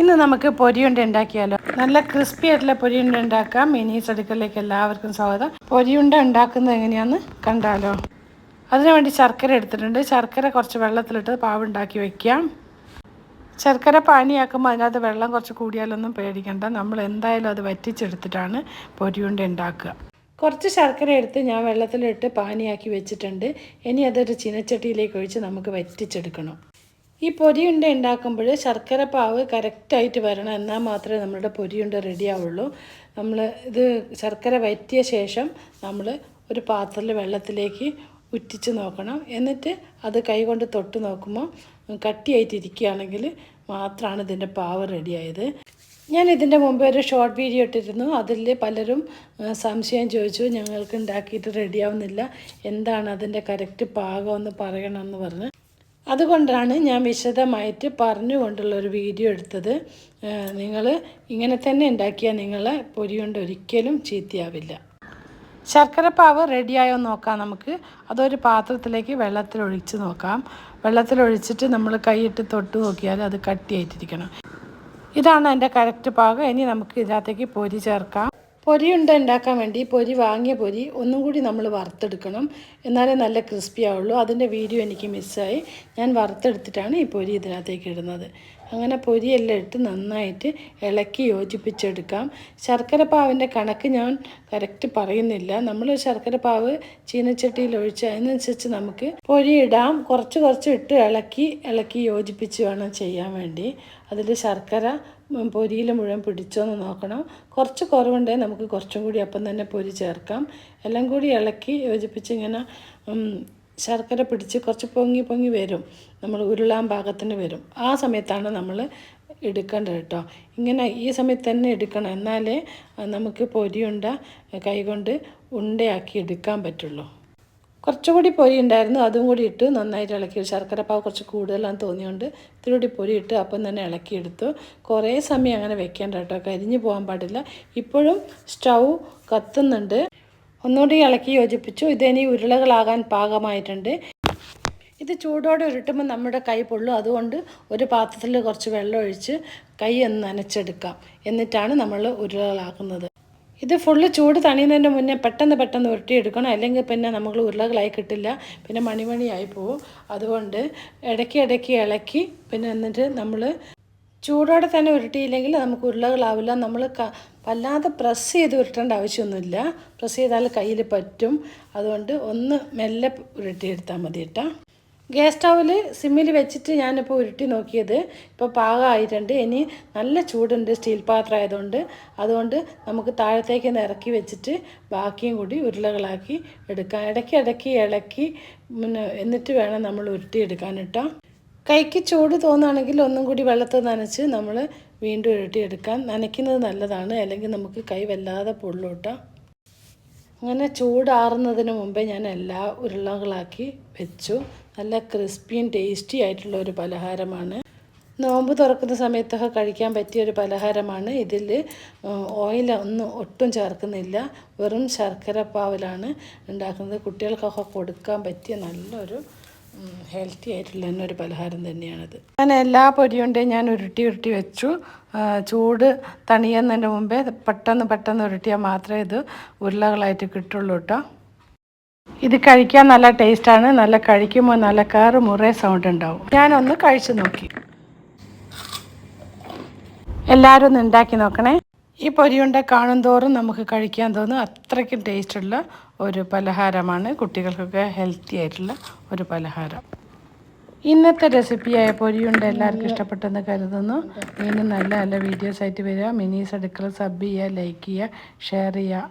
ഇന്ന് നമുക്ക് പൊരിയുണ്ട ഉണ്ടാക്കിയാലോ? നല്ല ക്രിസ്പി ആയിട്ടുള്ള പൊരിയുണ്ട ഉണ്ടാക്കാം. ഇനി ചെടുക്കളിലേക്ക് എല്ലാവർക്കും സ്വാഗതം. പൊരിയുണ്ട ഉണ്ടാക്കുന്നത് എങ്ങനെയാന്ന് കണ്ടാലോ? അതിനുവേണ്ടി ശർക്കര എടുത്തിട്ടുണ്ട്. ശർക്കര കുറച്ച് വെള്ളത്തിലിട്ട് പാവുണ്ടാക്കി വെക്കാം. ശർക്കര പാനിയാക്കുമ്പോൾ അതിനകത്ത് വെള്ളം കുറച്ച് കൂടിയാലൊന്നും പേടിക്കണ്ട. നമ്മൾ എന്തായാലും അത് വറ്റിച്ചെടുത്തിട്ടാണ് പൊരിയുണ്ട ഉണ്ടാക്കുക. കുറച്ച് ശർക്കര എടുത്ത് ഞാൻ വെള്ളത്തിലിട്ട് പാനിയാക്കി വെച്ചിട്ടുണ്ട്. ഇനി അതൊരു ചിനച്ചട്ടിയിലേക്ക് ഒഴിച്ച് നമുക്ക് വറ്റിച്ചെടുക്കണം. ഈ പൊരിയുണ്ട ഉണ്ടാക്കുമ്പോൾ ശർക്കര പാവ് കറക്റ്റായിട്ട് വരണം. എന്നാൽ മാത്രമേ നമ്മുടെ പൊരിയുണ്ട റെഡി ആവുള്ളൂ. നമ്മൾ ഇത് ശർക്കര വറ്റിയ ശേഷം നമ്മൾ ഒരു പാത്രത്തിൽ വെള്ളത്തിലേക്ക് ഉറ്റിച്ച് നോക്കണം. എന്നിട്ട് അത് കൈകൊണ്ട് തൊട്ട് നോക്കുമ്പോൾ കട്ടിയായിട്ടിരിക്കുകയാണെങ്കിൽ മാത്രമാണ് ഇതിന്റെ പാവ് റെഡിയായത് ഞാൻ ഇതിന്റെ മുമ്പ് ഒരു ഷോർട്ട് വീഡിയോ ഇട്ടിരുന്നു. അതിൽ പലരും സംശയം ചോദിച്ചു. ഞങ്ങൾക്ക് ഉണ്ടാക്കിയിട്ട് റെഡിയാവുന്നില്ല എന്താണ് അതിന്റെ കറക്റ്റ് പാകമെന്ന് പറയണമെന്ന് പറഞ്ഞ്. അതുകൊണ്ടാണ് ഞാൻ വിശദമായിട്ട് പറഞ്ഞുകൊണ്ടുള്ള ഒരു വീഡിയോ എടുത്തത്. നിങ്ങൾ ഇങ്ങനെ തന്നെ ഉണ്ടാക്കിയാൽ നിങ്ങളെ പൊരി കൊണ്ട് ഒരിക്കലും ചീത്തയാവില്ല. ശർക്കരപ്പാവ് റെഡിയായോ നോക്കാം നമുക്ക്. അതൊരു പാത്രത്തിലേക്ക് വെള്ളത്തിലൊഴിച്ച് നോക്കാം. വെള്ളത്തിലൊഴിച്ചിട്ട് നമ്മൾ കൈയിട്ട് തൊട്ട് നോക്കിയാൽ അത് കട്ടിയായിട്ടിരിക്കണം. ഇതാണ് എന്റെ കറക്റ്റ് പാകം ഇനി നമുക്ക് ഇതിനകത്തേക്ക് പൊരി ചേർക്കാം. പൊരിയുണ്ട ഉണ്ടാക്കാൻ വേണ്ടി പൊരി വാങ്ങിയ പൊരി ഒന്നും കൂടി നമ്മൾ വറുത്തെടുക്കണം. എന്നാലേ നല്ല ക്രിസ്പി ആവുള്ളൂ. അതിന്റെ വീഡിയോ എനിക്ക് മിസ്സായി. ഞാൻ വറുത്തെടുത്തിട്ടാണ് ഈ പൊരി ഇതിനകത്തേക്ക് ഇടുന്നത്. അങ്ങനെ പൊരിയെല്ലാം ഇട്ട് നന്നായിട്ട് ഇളക്കി യോജിപ്പിച്ചെടുക്കാം. ശർക്കര പാവിന്റെ കണക്ക് ഞാൻ കറക്റ്റ് പറയുന്നില്ല. നമ്മൾ ശർക്കരപ്പാവ് ചീനച്ചട്ടിയിൽ ഒഴിച്ച് അതിനനുസരിച്ച് നമുക്ക് പൊരി ഇടാം കുറച്ച് കുറച്ച് ഇട്ട് ഇളക്കി ഇളക്കി യോജിപ്പിച്ച് വേണം ചെയ്യാൻ വേണ്ടി. അതിൽ ശർക്കര പൊരിയിൽ മുഴുവൻ പിടിച്ചോന്ന് നോക്കണം. കുറച്ച് കുറവുണ്ടെങ്കിൽ നമുക്ക് കുറച്ചും കൂടി അപ്പം തന്നെ പൊരി ചേർക്കാം. എല്ലാം കൂടി ഇളക്കി യോജിപ്പിച്ച് ഇങ്ങനെ ശർക്കര പിടിച്ച് കുറച്ച് പൊങ്ങി പൊങ്ങി വരും. നമ്മൾ ഉരുളാൻ പാകത്തിന് വരും. ആ സമയത്താണ് നമ്മൾ എടുക്കേണ്ടത് കേട്ടോ. ഇങ്ങനെ ഈ സമയത്ത് തന്നെ എടുക്കണം. എന്നാലേ നമുക്ക് പൊരിയുണ്ട കൈകൊണ്ട് ഉണ്ടയാക്കി എടുക്കാൻ പറ്റുള്ളൂ. കുറച്ചുകൂടി പൊരി ഉണ്ടായിരുന്നു അതും കൂടി ഇട്ട് നന്നായിട്ട് ഇളക്കി. ശർക്കര പാവ് കുറച്ച് കൂടുതലാണെന്ന് തോന്നിയോണ്ട് ഇത്തിരി പൊരി ഇട്ട് അപ്പം തന്നെ ഇളക്കിയെടുത്തു കുറേ സമയം അങ്ങനെ വെക്കേണ്ട കേട്ടോ. കരിഞ്ഞു പോകാൻ പാടില്ല. ഇപ്പോഴും സ്റ്റൗ കത്തുന്നുണ്ട്. ഒന്നുകൂടി ഇളക്കി യോജിപ്പിച്ചു. ഇതിനി ഉരുളകളാകാൻ പാകമായിട്ടുണ്ട്. ഇത് ചൂടോടെ ഉരുട്ടുമ്പോൾ നമ്മുടെ കൈ പൊള്ളും. അതുകൊണ്ട് ഒരു പാത്രത്തിൽ കുറച്ച് വെള്ളം ഒഴിച്ച് കൈ ഒന്ന് നനച്ചെടുക്കാം. എന്നിട്ടാണ് നമ്മൾ ഉരുളകളാക്കുന്നത്. ഇത് ഫുള്ള് ചൂട് തണിയുന്നതിന്റെ മുന്നേ പെട്ടെന്ന് പെട്ടെന്ന് ഉരുട്ടിയെടുക്കണം. അല്ലെങ്കിൽ പിന്നെ നമ്മൾ ഉരുളകളായി കിട്ടില്ല. പിന്നെ മണിമണിയായി പോവും. അതുകൊണ്ട് ഇടയ്ക്ക് ഇടയ്ക്ക് ഇളക്കി പിന്നെ എന്നിട്ട് നമ്മൾ ചൂടോടെ തന്നെ ഉരുട്ടിയില്ലെങ്കിൽ നമുക്ക് ഉരുളകളാവില്ല. നമ്മൾ വല്ലാതെ പ്രസ് ചെയ്ത് ഉരുട്ടേണ്ട ആവശ്യമൊന്നുമില്ല. പ്രസ് ചെയ്താൽ കയ്യിൽ പറ്റും. അതുകൊണ്ട് ഒന്ന് മെല്ലെ ഉരുട്ടിയെടുത്താൽ മതി കേട്ടോ ഗ്യാസ് സ്റ്റൗവിൽ സിമ്മിൽ വെച്ചിട്ട് ഞാനിപ്പോൾ ഉരുട്ടി നോക്കിയത്. ഇപ്പോൾ പാകമായിട്ടുണ്ട്. ഇനി നല്ല ചൂടുണ്ട് സ്റ്റീൽ പാത്രം ആയതുകൊണ്ട് അതുകൊണ്ട് നമുക്ക് താഴത്തേക്ക് ഇറക്കി വെച്ചിട്ട് ബാക്കിയും കൂടി ഉരുളകളാക്കി എടുക്കാം. ഇടയ്ക്ക് ഇടയ്ക്ക് ഇളക്കി എന്നിട്ട് വേണം നമ്മൾ ഉരുട്ടി എടുക്കാൻ കേട്ടോ കൈക്ക് ചൂട് തോന്നുകയാണെങ്കിൽ ഒന്നും കൂടി വെള്ളത്തിൽ നനച്ച് നമ്മൾ വീണ്ടും ഉരുട്ടിയെടുക്കാൻ നനയ്ക്കുന്നത് നല്ലതാണ്. അല്ലെങ്കിൽ നമുക്ക് കൈ വല്ലാതെ പൊള്ളും കേട്ടോ അങ്ങനെ ചൂടാറുന്നതിന് മുമ്പേ ഞാൻ എല്ലാ ഉരുളകളാക്കി വെച്ചു. നല്ല ക്രിസ്പിയും ടേസ്റ്റി ആയിട്ടുള്ള ഒരു പലഹാരമാണ്. നോമ്പ് തുറക്കുന്ന സമയത്തൊക്കെ കഴിക്കാൻ പറ്റിയ ഒരു പലഹാരമാണ്. ഇതിൽ ഓയിൽ ഒന്നും ഒട്ടും ചേർക്കുന്നില്ല. വെറും ശർക്കര പാവിലാണ് ഉണ്ടാക്കുന്നത്. കുട്ടികൾക്കൊക്കെ കൊടുക്കാൻ പറ്റിയ നല്ലൊരു ഹെൽത്തി ആയിട്ടുള്ള തന്നെ ഒരു പലഹാരം തന്നെയാണത്. ഞാൻ എല്ലാ പൊരിയുണ്ടെയും ഞാൻ ഉരുട്ടി ഉരുട്ടി വെച്ചു. ചൂട് തണിയുന്നതിന്റെ മുമ്പേ പെട്ടെന്ന് പെട്ടെന്ന് ഉരുട്ടിയാൽ മാത്രമേ ഇത് ഉരുളകളായിട്ട് കിട്ടുള്ളൂ കേട്ടോ. ഇത് കഴിക്കാൻ നല്ല ടേസ്റ്റാണ് നല്ല കഴിക്കുമ്പോൾ നല്ല കാറ് മുറേ സൗണ്ട് ഉണ്ടാവും. ഞാനൊന്ന് കഴിച്ചു നോക്കി. എല്ലാവരും ഒന്ന് ഉണ്ടാക്കി നോക്കണേ. ഈ പൊരിയുണ്ട കാണും തോറും നമുക്ക് കഴിക്കാൻ തോന്നും അത്രയ്ക്കും ടേസ്റ്റുള്ള ഒരു പലഹാരമാണ്. കുട്ടികൾക്കൊക്കെ ഹെൽത്തി ആയിട്ടുള്ള ഒരു പലഹാരം. ഇന്നത്തെ റെസിപ്പിയായ പൊരിയുണ്ട എല്ലാവർക്കും ഇഷ്ടപ്പെട്ടെന്ന് കരുതുന്നു. ഇനി നല്ല നല്ല വീഡിയോസ് ആയിട്ട് വരിക മിനീസ് അടുക്കള സബ് ചെയ്യുക ലൈക്ക് ചെയ്യുക ഷെയർ ചെയ്യുക.